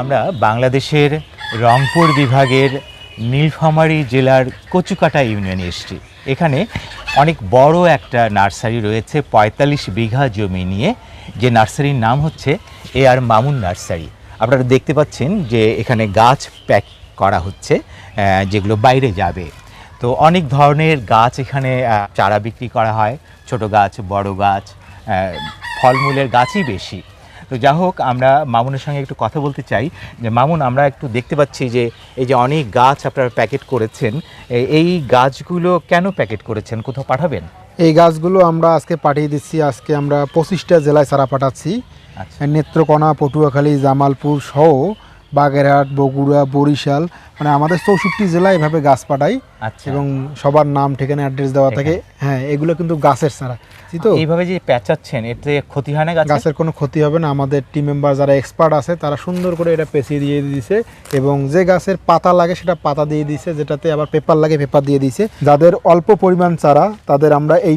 আমরা বাংলাদেশের রংপুর বিভাগের নীলফামারী জেলার কচুকাটা ইউনিয়নে এসেছি। এখানে অনেক বড় একটা নার্সারি রয়েছে, পঁয়তাল্লিশ বিঘা জমি নিয়ে। যে নার্সারির নাম হচ্ছে এ আর মামুন নার্সারি। আপনারা দেখতে পাচ্ছেন যে এখানে গাছ প্যাক করা হচ্ছে যেগুলো বাইরে যাবে। তো অনেক ধরনের গাছ এখানে চারা বিক্রি করা হয়, ছোট গাছ, বড় গাছ ফলমূলের গাছই বেশি। তো যা হোক আমরা মামুনের সঙ্গে একটু কথা বলতে চাই। যে মামুন আমরা একটু দেখতে পাচ্ছি যে এই যে অনেক গাছ আপনারা প্যাকেট করেছেন এই গাছগুলো কেন প্যাকেট করেছেন? কোথাও পাঠাবেন? এই গাছগুলো আমরা আজকে পাঠিয়ে দিচ্ছি। আজকে আমরা পঁচিশটা জেলায় সারা পাঠাচ্ছি। আচ্ছা। নেত্রকোনা পটুয়াখালী জামালপুর সহ বাগেরহাট বগুড়া বরিশাল মানে আমাদের চৌষট্টি জেলায় এভাবে গাছ পাঠাই আচ্ছা। এবং সবার নাম ঠিকানা অ্যাড্রেস দেওয়া থাকে। হ্যাঁ এগুলো কিন্তু গাছের বুঝলি তো? এইভাবে যে প্যাঁচাচ্ছেন এতে ক্ষতি হয় না গাছের? কোনো ক্ষতি হবে না। আমাদের টিম মেম্বার যারা এক্সপার্ট আছে তারা সুন্দর করে এটা পেঁচিয়ে দিয়ে দিয়েছে এবং যে গাছের পাতা লাগে সেটা পাতা দিয়ে দিয়েছে যেটাতে আবার পেপার লাগে পেপার দিয়ে দিয়েছে যাদের অল্প পরিমাণ চারা তাদের আমরা এই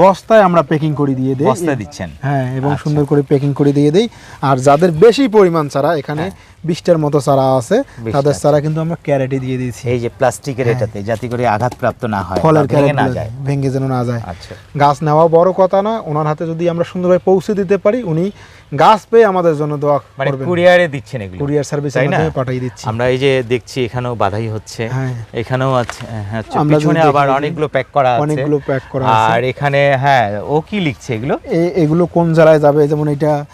বস্তায় আমরা প্যাকিং করে দিয়ে দিই। বস্তা দিচ্ছেন। হ্যাঁ এবং আচ্ছা। সুন্দর করে প্যাকিং করে দিয়ে দিই। আর যাদের বেশি পরিমাণ চারা এখানে বিশটার মতো চারা আছে হ্যাঁ। তাদের। চারা কিন্তু আমরা ক্যারেটে দিয়ে দিয়েছি। এই যে প্লাস্টিকের এটাতে যাতে করে আঘাতপ্রাপ্ত না হয় ফলের ক্যারেট না যায়। ভেঙে যেন না যায়। আচ্ছা। গাছ নেওয়া বড় কথা না ওনার হাতে যদি আমরা সুন্দরভাবে পৌঁছে দিতে পারি উনি গাছ পেয়ে আমাদের জন্য দোয়া মানে কুরিয়ারে দিচ্ছেন এগুলো। কুরিয়ার না? মাধ্যমে পাঠিয়ে দিচ্ছি। আমরা এই যে দেখছি এখানেও বাধাই হচ্ছে। হ্যাঁ। এখানেও আছে হ্যাঁ, পিছনে আবার অনেকগুলো প্যাক করা আছে। অনেকগুলো প্যাক করা আছে। আর এখানে হ্যাঁ ও কি লিখছে এগুলো? এ- এগুলো কোন জেলায় যাবে? যেমন এটা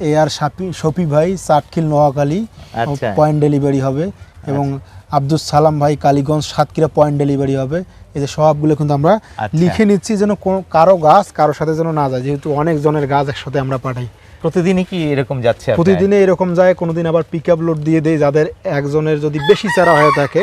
এ আর শফি ভাই চাটখিল নোয়াখালী আচ্ছা। পয়েন্ট ডেলিভারি হবে এবং আব্দুল সালাম ভাই কালীগঞ্জ সাতক্ষীরা পয়েন্ট ডেলিভারি হবে এদের যে সবগুলো কিন্তু আমরা আচ্ছা। লিখে নিচ্ছি যেন কোনো কারও গাছ কারোর সাথে যেন না যায় যেহেতু অনেক জনের গাছ একসাথে আমরা পাঠাই প্রতিদিনই কি এরকম যাচ্ছে? প্রতিদিনে এরকম যায় কোনোদিন আবার পিক আপ লোড দিয়ে দেয়। যাদের একজনের যদি বেশি চারা হয়ে থাকে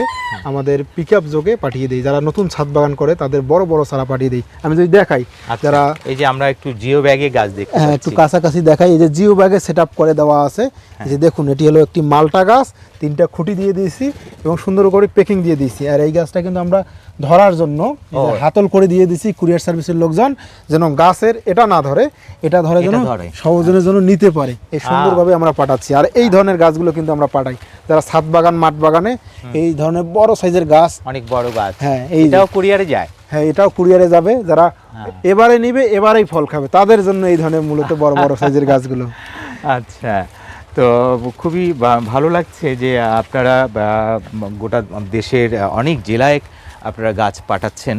আমাদের পিক আপ যোগে পাঠিয়ে দিই যারা নতুন ছাদ বাগান করে তাদের বড় বড় চারা পাঠিয়ে দেয়। আমি যদি দেখাই আচ্ছা, যারা এই যে আমরা একটু জিও ব্যাগে গাছ দেখি হ্যাঁ একটু কাছাকাছি দেখাই। এই যে জিও ব্যাগে সেট করে দেওয়া আছে। এই যে দেখুন এটি হলো একটি মালটা গাছ। তিনটা খুঁটি দিয়ে দিয়েছি এবং সুন্দর করে প্যাকিং দিয়ে দিয়েছি। আর এই গাছটা কিন্তু আমরা ধরার জন্য। হাতল করে দিয়ে দিয়েছি কুরিয়ার সার্ভিসের লোকজন যেন গাছের এটা না ধরে এটা ধরে যেন সহজনের জন্য নিতে পারে। এই সুন্দরভাবে আমরা পাঠাচ্ছি। আর এই ধরনের গাছগুলো কিন্তু আমরা পাঠাই। যারা ছাদ বাগান মাঠ বাগানে এই ধরনের বড় সাইজের গাছ অনেক বড় গাছ। হ্যাঁ এই যে- এটাও কুরিয়ারে যায়। হ্যাঁ এটাও কুরিয়ারে যাবে। যারা হ্যাঁ। এবারে নিবে এবারেই ফল খাবে। তাদের জন্য এই ধরনের মূলত বড় বড় সাইজের গাছগুলো। আচ্ছা। তো খুবই ভালো লাগছে যে আপনারা গোটা দেশের অনেক জেলায় আপনারা গাছ পাঠাচ্ছেন।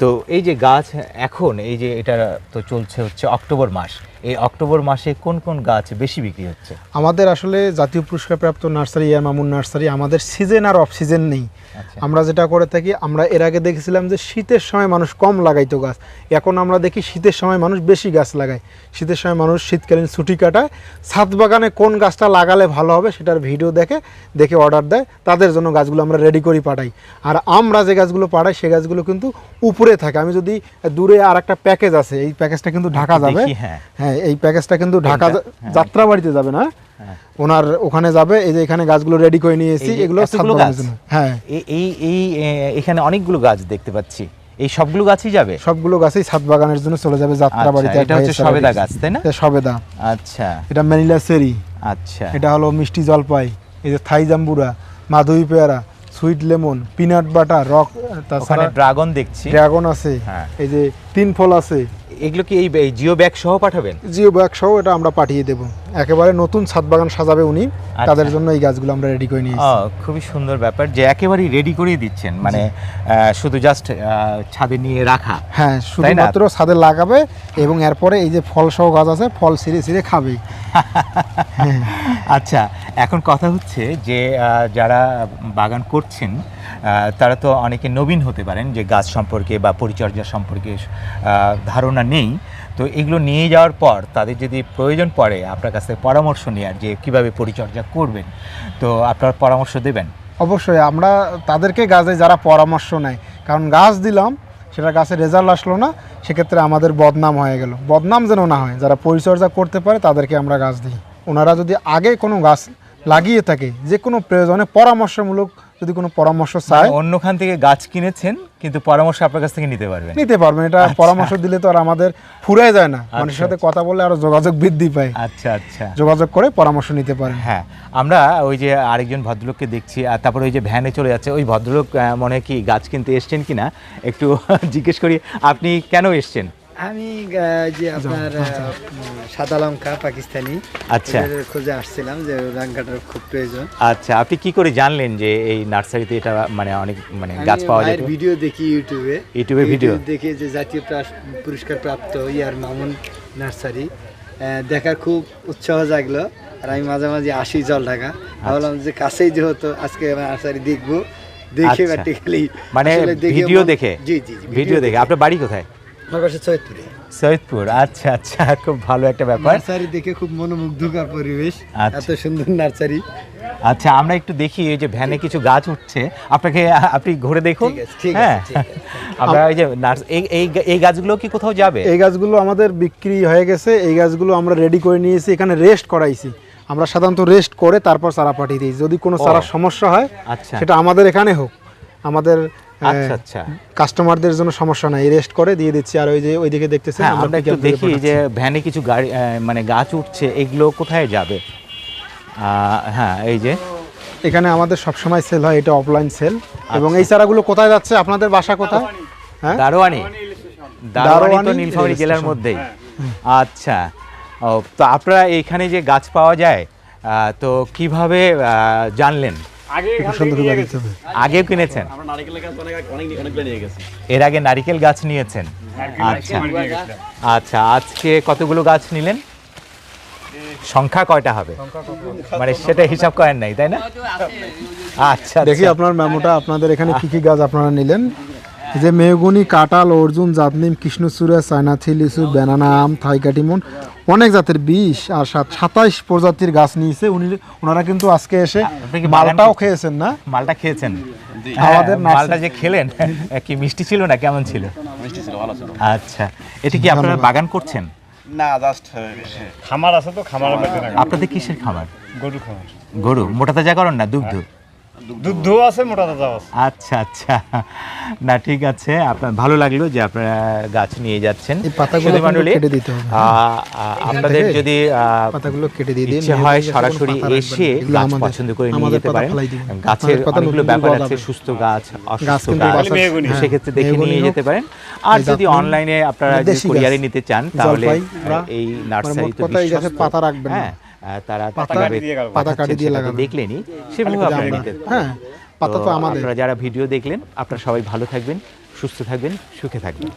তো এই যে গাছ এখন, এই যে এটা তো চলছে হচ্ছে অক্টোবর মাস। এই অক্টোবর মাসে কোন কোন গাছ বেশি বিক্রি হচ্ছে? আমাদের আসলে জাতীয় পুরস্কার প্রাপ্ত নার্সারি ইয়া মামুন নার্সারি আমাদের সিজন আর অফ সিজন নেই। আচ্ছা। আমরা যেটা করে থাকি আমরা এর আগে দেখেছিলাম যে শীতের সময় মানুষ কম লাগাইতো গাছ। এখন আমরা দেখি শীতের সময় মানুষ বেশি গাছ লাগায়। শীতের সময় মানুষ শীতকালীন ছুটি কাটায়। ছাদ বাগানে কোন গাছটা লাগালে ভালো হবে সেটার ভিডিও দেখে দেখে অর্ডার দেয়। তাদের জন্য গাছগুলো আমরা রেডি করি পাঠাই। আর আমরা যে গাছগুলো পাঠাই সে গাছগুলো কিন্তু উপরে থাকে। আমি যদি দূরে আর একটা প্যাকেজ আছে এই প্যাকেজটা কিন্তু ঢাকা যাবে। দেখি, হ্যাঁ হ্যাঁ এই প্যাকেজটা কিন্তু ঢাকা যা- যাত্রাবাড়িতে যাবে না? হ্যাঁ। ওনার ওখানে যাবে এই যে এখানে গাছগুলো রেডি করে নিয়েছি এই এগুলো গাছ? হ্যাঁ। এই এই এখানে অনেকগুলো গাছ দেখতে পাচ্ছি। এই সবগুলো গাছই যাবে? সবগুলো গাছই ছাদ বাগানের জন্য চলে যাবে যাত্রা বাড়িতে এটা হচ্ছে সবেদা গাছ তাই না? এটা সবেদা। আচ্ছা। এটা ম্যানিলা সেরি। আচ্ছা। এটা হলো মিষ্টি জলপাই। এই যে থাই জাম্বুরা মাধবী পেয়ারা sweet lemon peanut butter rock তাছাড়া ড্রাগন দেখছি। ড্রাগন আছে হ্যাঁ। এই যে তিন ফল আছে। এগুলো কি এই জিও ব্যাগ সহ পাঠাবেন? জিও ব্যাগ সহ এটা আমরা পাঠিয়ে দেব। একেবারে নতুন ছাদ বাগান সাজাবে উনি। তাদের জন্য এই গাছগুলো আমরা রেডি করে নিয়েছি। খুবই সুন্দর ব্যাপার যে একেবারেই রেডি করেই দিচ্ছেন। মানে শুধু জাস্ট ছাদে নিয়ে রাখা। হ্যাঁ শুধুমাত্র ছাদে লাগাবে এবং এরপরে এই যে ফল সহ গাছ আছে ফল ছিঁড়ে ছিঁড়ে খাবে। আচ্ছা এখন কথা হচ্ছে যে যারা বাগান করছেন তারা তো অনেকে নবীন হতে পারেন যে গাছ সম্পর্কে বা পরিচর্যা সম্পর্কে ধারণা নেই। তো এগুলো নিয়ে যাওয়ার পর তাদের যদি প্রয়োজন পড়ে, আপনার কাছে পরামর্শ নেওয়ার যে কীভাবে পরিচর্যা করবেন, তো আপনার পরামর্শ দেবেন? অবশ্যই, আমরা তাদেরকে গাছে যারা পরামর্শ নেয়, কারণ গাছ দিলাম, সেটা গাছের রেজাল্ট আসলো না, সেক্ষেত্রে আমাদের বদনাম হয়ে গেল। বদনাম যেন না হয়, যারা পরিচর্যা করতে পারে তাদেরকে আমরা গাছ দিই। ওনারা যদি আগে কোনো গাছ লাগিয়ে থাকে যে কোনো প্রয়োজনে পরামর্শমূলক যদি কোনো পরামর্শ চায় মানে অন্যখান থেকে গাছ কিনেছেন কিন্তু পরামর্শ আপনার কাছ থেকে নিতে পারবেন। নিতে পারবেন এটা পরামর্শ দিলে তো আর আমাদের ফুরাই যায় না। মানুষের সাথে কথা বলে আরও যোগাযোগ বৃদ্ধি পায়। আচ্ছা আচ্ছা। যোগাযোগ করে পরামর্শ নিতে পারেন। হ্যাঁ আমরা ওই যে আরেকজন ভদ্রলোককে দেখছি আর তারপরে ওই যে ভ্যানে চলে যাচ্ছে ওই ভদ্রলোক মনে হয় কি গাছ কিনতে এসছেন কিনা একটু জিজ্ঞেস করি আপনি কেন এসছেন? আমি যে আপনার সাদা লঙ্কা পাকিস্তানি আচ্ছা। খোঁজে আসছিলাম যে লঙ্কাটার খুব প্রয়োজন। আচ্ছা আপনি কি করে জানলেন যে এই নার্সারিতে এটা মানে অনেক মানে গাছ পাওয়া যায় ভিডিও দেখি ইউটিউবে। ইউটিউবে ভিডিও? দেখে যে জাতীয় পুরস্কার প্রাপ্ত ইয়ার মামুন নার্সারি দেখার খুব উৎসাহ জাগলো। আর আমি মাঝে মাঝে আসি জল ঢাকা ভাবলাম যে কাছেই যেহেতু আজকে নার্সারি দেখব দেখে আচ্ছা। প্র্যাকটিক্যালি মানে ভিডিও দেখে? জি জি ভিডিও দেখে। আপনার বাড়ি কোথায়? আমার সৈয়দপুরে। সৈয়দপুর আচ্ছা আচ্ছা খুব ভালো একটা ব্যাপার। নার্সারি দেখে খুব মনোমুগ্ধকর পরিবেশ। আচ্ছা। এত সুন্দর নার্সারি। আচ্ছা আমরা একটু দেখি এই যে ভ্যানে কিছু গাছ উঠছে। আপনাকে আপনি ঘুরে দেখুন। ঠিক আছে, হ্যাঁ। আমরা এই যে এই এই গাছগুলো কি কোথাও যাবে? এই গাছগুলো আমাদের বিক্রি হয়ে গেছে। এই গাছগুলো আমরা রেডি করে নিয়েছি এখানে রেস্ট করাইছি। আমরা সাধারণত রেস্ট করে তারপর চারা পাঠিয়ে দিই। যদি কোনো। চারার সমস্যা হয় আচ্ছা। সেটা আমাদের এখানে হোক। আমাদের আচ্ছা আচ্ছা। কাস্টমারদের জন্য সমস্যা নাই। রেস্ট করে দিয়ে দিচ্ছি। আর ওই যে ওইদিকে দেখতেছেন হ্যাঁ আমরা একটু দেখি। যে ভ্যানে কিছু গাড়ি মানে গাছ উঠছে এগুলো কোথায় যাবে? হ্যাঁ এই যে। এখানে আমাদের সবসময় সেল হয় এটা অফলাইন সেল এবং আচ্ছা। এই চারাগুলো কোথায় যাচ্ছে? আপনাদের বাসা কোথায়? হ্যাঁ? দারোয়ানি। দারোয়ানি তো নীলফামারী জেলার মধ্যেই। আচ্ছা। তো আপনারা এইখানে যে গাছ পাওয়া যায় তো কীভাবে জানলেন? আগেও কিনেছেন? আমরা নারিকেলের গাছ অনেক অনেক অনেকগুলো নিয়ে গেছি। এর আগে নারিকেল গাছ নিয়েছেন? আচ্ছা। আচ্ছা আজকে কতগুলো গাছ নিলেন? সংখ্যা কয়টা হবে? মানে সেটা হিসাব করেন নাই তাই না? আচ্ছা দেখি আচ্ছা। আপনার মেমোটা আপনাদের এখানে কি কি গাছ আপনারা নিলেন? যে মেহগুনি কাঁঠাল অর্জুন জাতনিম কৃষ্ণচূড়া চায়নাথি লিচু ব্যানানা আম থাই কাটিমন অনেক জাতের বিশ আর সাত সাতাইশ প্রজাতির গাছ নিয়েছে। উনি ওনারা কিন্তু আজকে এসে কি মালটাও খেয়েছেন না? মালটা খেয়েছেন? আমাদের হ্যাঁ, মালটা যে খেলেন কি মিষ্টি ছিল না কেমন ছিল? মিষ্টি ছিল ভালো ছিল। আচ্ছা এটা কি আপনারা বাগান করছেন? না জাস্ট খামার আছে তো না। আপনাদের কিসের খাবার গরু খামার। গরু মোটা তাজা করেন না দুগ্ধ? দুধ আছে মোটা তাজা আছে। আচ্ছা আচ্ছা। না ঠিক আছে। আপনার ভালো লাগল যে আপনারা গাছ নিয়ে যাচ্ছেন। এই পাতাগুলো মণ্ডলী, কেটে দিতে হবে। আপনাদের যদি পাতাগুলো কেটে দিয়ে দিন ইচ্ছে হয় সরাসরি। এসে গাছ পছন্দ করে নিয়ে যেতে পারেন। গাছের অনেকগুলো ব্যাপার আছে সুস্থ গাছ গাছ অসুস্থ গাছ। হ্যাঁ, সেক্ষেত্রে দেখে নিয়ে যেতে পারেন। আর যদি অনলাইনে আপনারা মানে যদি কুরিয়ারে নিতে চান তাহলে এই মানে নার্সারি তো গাছের বিশ্বস্ত। পাতা রাখবেন হ্যাঁ। তারা পাতা কাটি দিয়ে দেখলেনি আপনারা নিতে হ্যাঁ পাতা তো আমাদের। আপনারা যারা ভিডিও দেখলেন আপনারা সবাই ভালো থাকবেন সুস্থ থাকবেন সুখে থাকবেন।